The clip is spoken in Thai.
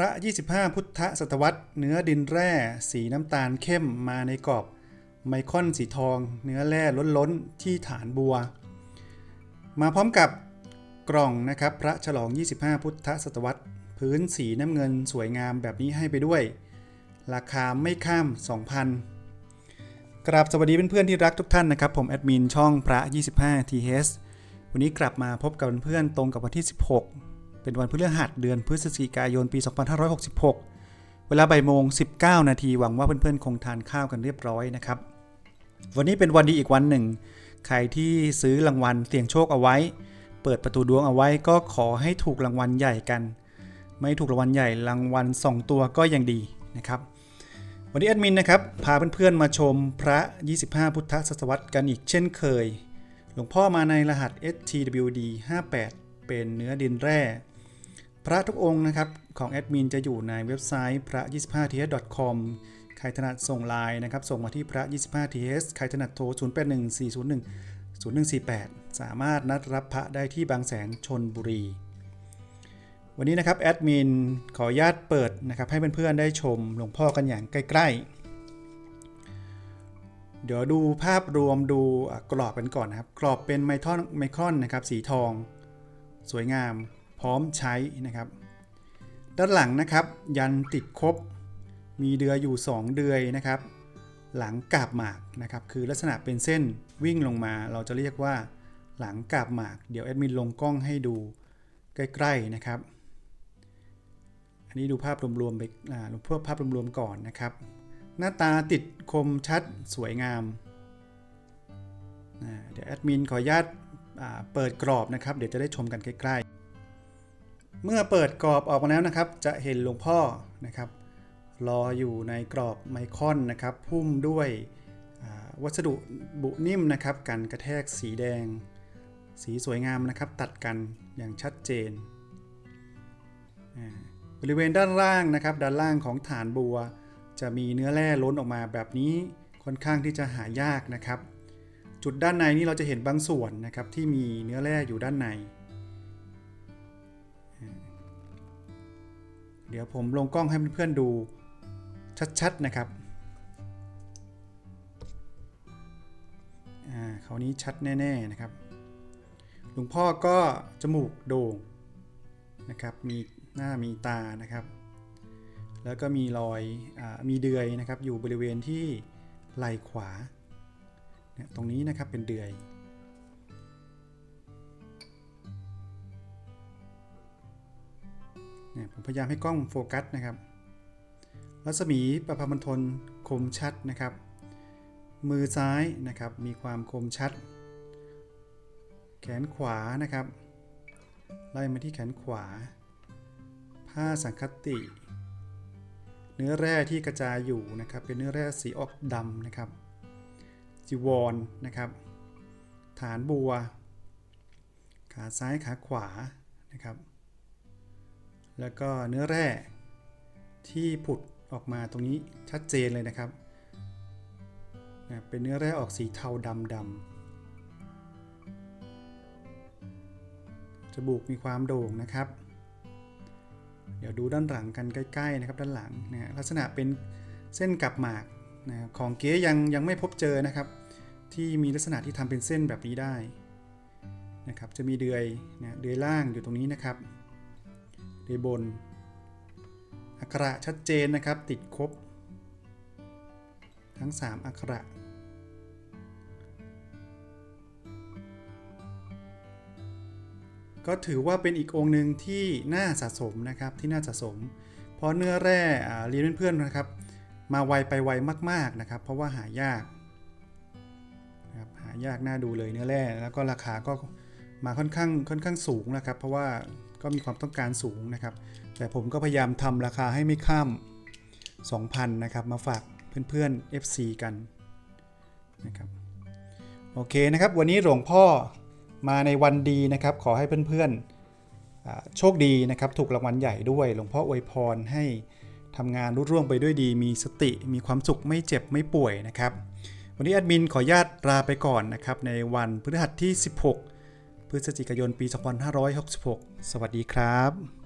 ระ 25 พุทธศตวรรษ เนื้อดินแร่ สีน้ำตาลเข้มมาในกรอบ ไมคอนสีทอง เนื้อแร่ล้นๆ ที่ฐานบัว มาพร้อมกับกล่องนะครับ พระฉลอง 25 พุทธศตวรรษ พื้นสีน้ำเงินสวยงามแบบนี้ให้ไปด้วย ราคาไม่ข้าม 2,000 กราบสวัสดีเพื่อนๆที่รักทุกท่านนะครับ ผมแอดมินช่องพระ 25 TH วันนี้กลับมาพบกับเพื่อนๆตรงกับวันที่ 16 เป็นวันพฤหัสเดือนพฤศจิกายนปี 2566 เวลาบ่ายโมง 19 นาทีหวังว่าเพื่อนๆ คงทานข้าวกันเรียบร้อยนะครับ วันนี้เป็นวันดีอีกวันหนึ่ง ใครที่ซื้อรางวัลเสี่ยงโชคเอาไว้ เปิดประตูดวงเอาไว้ก็ขอให้ถูกรางวัลใหญ่กัน ไม่ถูกรางวัลใหญ่รางวัล2ตัวก็ยังดีนะครับวันนี้แอดมินนะครับพาเพื่อนๆมาชมพระ 25 พุทธศตวรรษกันอีกเช่นเคย หลวงพ่อมาในรหัส STWD 58 เป็นเนื้อดินแร่ พระทุกองค์นะครับของแอดมินจะอยู่ในเว็บไซต์พระ 25th.com ใครถนัดส่งไลน์นะครับ ส่งมาที่พระ 25th ใครถนัดโทร 081401 0148 สามารถนัดรับพระได้ที่บางแสนชนบุรี วันนี้นะครับแอดมินขออนุญาตเปิดนะครับให้เพื่อนๆได้ชมหลวงพ่อกันอย่างใกล้ ๆเดี๋ยวดูภาพรวมดูกรอบกันก่อนนะครับ กรอบเป็นไมทอนไมครอนนะครับ สีทอง สวยงาม พร้อมใช้นะครับ ด้านหลังนะครับ ยันติดครบมีเดือยอยู่ 2 เดือยนะครับ หลังกาบหมากนะครับ คือลักษณะเป็นเส้นวิ่งลงมา เราจะเรียกว่าหลังกาบหมาก เดี๋ยวแอดมินลงกล้องให้ดูใกล้ๆนะครับ อันนี้ดูภาพรวมๆไปอ่าเพื่อภาพรวมๆก่อนนะครับ หน้าตาติดคมชัดสวยงาม เดี๋ยวแอดมินขออนุญาตเปิดกรอบนะครับ เดี๋ยวจะได้ชมกันใกล้ๆ เมื่อเปิดกรอบออกมาแล้วนะครับ จะเห็นหลวงพ่อนะครับรออยู่ในกรอบไมคอนนะครับพุ่มด้วยวัสดุบุนิ่มนะครับกันกระแทกสีแดง สีสวยงามนะครับ ตัดกันอย่างชัดเจน บริเวณด้านล่างนะครับ ด้านล่างของฐานบัว จะมีเนื้อแร่ล้นออกมาแบบนี้ค่อนข้างที่จะหายากนะครับ จุดด้านในนี่เราจะเห็นบางส่วนนะครับที่มีเนื้อแร่อยู่ด้านใน เดี๋ยวผมลงกล้องให้เพื่อนๆดูชัดๆนะครับ อ่าคราวนี้ชัดแน่ๆนะครับ หลวงพ่อก็จมูกโด่งนะครับ มีหน้ามีตานะครับ แล้วก็มีรอยอามีเดือยนะครับ อยู่บริเวณที่ไหล่ขวา ตรงนี้นะครับเป็นเดือย เนี่ยผมพยายามให้กล้องโฟกัสนะครับ รัศมีประพามันทนคมชัดนะครับ มือซ้ายนะครับมีความคมชัด แขนขวานะครับ ไล่มาที่แขนขวา ผ้าสังคติ เนื้อแร่ที่กระจายอยู่นะครับ เป็นเนื้อแร่สีออกดำนะครับ จีวรนนะครับ ฐานบัว ขาซ้ายขาขวานะครับ แล้วก็เนื้อแร่ที่ผุดออกมาตรงนี้ชัดเจนเลยนะครับนะเป็นเนื้อแร่ออกสีเทาดำดำจมูกมีความโด่งนะครับ เดี๋ยวดูด้านหลังกันใกล้ๆนะครับด้านหลังนะลักษณะเป็นเส้นกับหมากนะของเก๊ยังยังไม่พบเจอนะครับ ที่มีลักษณะที่ทำเป็นเส้นแบบนี้ได้นะครับจะมีเดือยนะเดือยล่างอยู่ตรงนี้นะครับ เดือยบน อักขระชัดเจนนะครับติดครบ ทั้ง 3 อักขระ ก็ถือว่าเป็นอีกองค์หนึ่งที่น่าสะสมนะครับที่น่าสะสม เพราะเนื้อแร่เรียนเพื่อนๆนะครับ มาไวไปไวมากๆนะครับ เพราะว่าหายากนะครับหายากน่าดูเลยเนื้อแร่แล้วก็ราคาก็มาค่อนข้างค่อนข้างสูงนะครับ เพราะว่า ก็มีความต้องการสูงนะครับ แต่ผมก็พยายามทำราคาให้ไม่ข้าม 2,000 นะครับ มาฝากเพื่อนๆ FC กันนะครับโอเคนะครับ วันนี้หลวงพ่อมาในวันดีนะครับ ขอให้เพื่อนๆโชคดีนะครับ ถูกรางวัลใหญ่ด้วย หลวงพ่ออวยพรให้ทำงานรุ่ร่วงไปด้วยดี มีสติ มีความสุข ไม่เจ็บ ไม่ป่วยนะครับ วันนี้แอดมินขออนุญาตลาไปก่อนนะครับ ในวันพฤหัสที่ 16 พฤศจิกายนปี 2566 สวัสดีครับ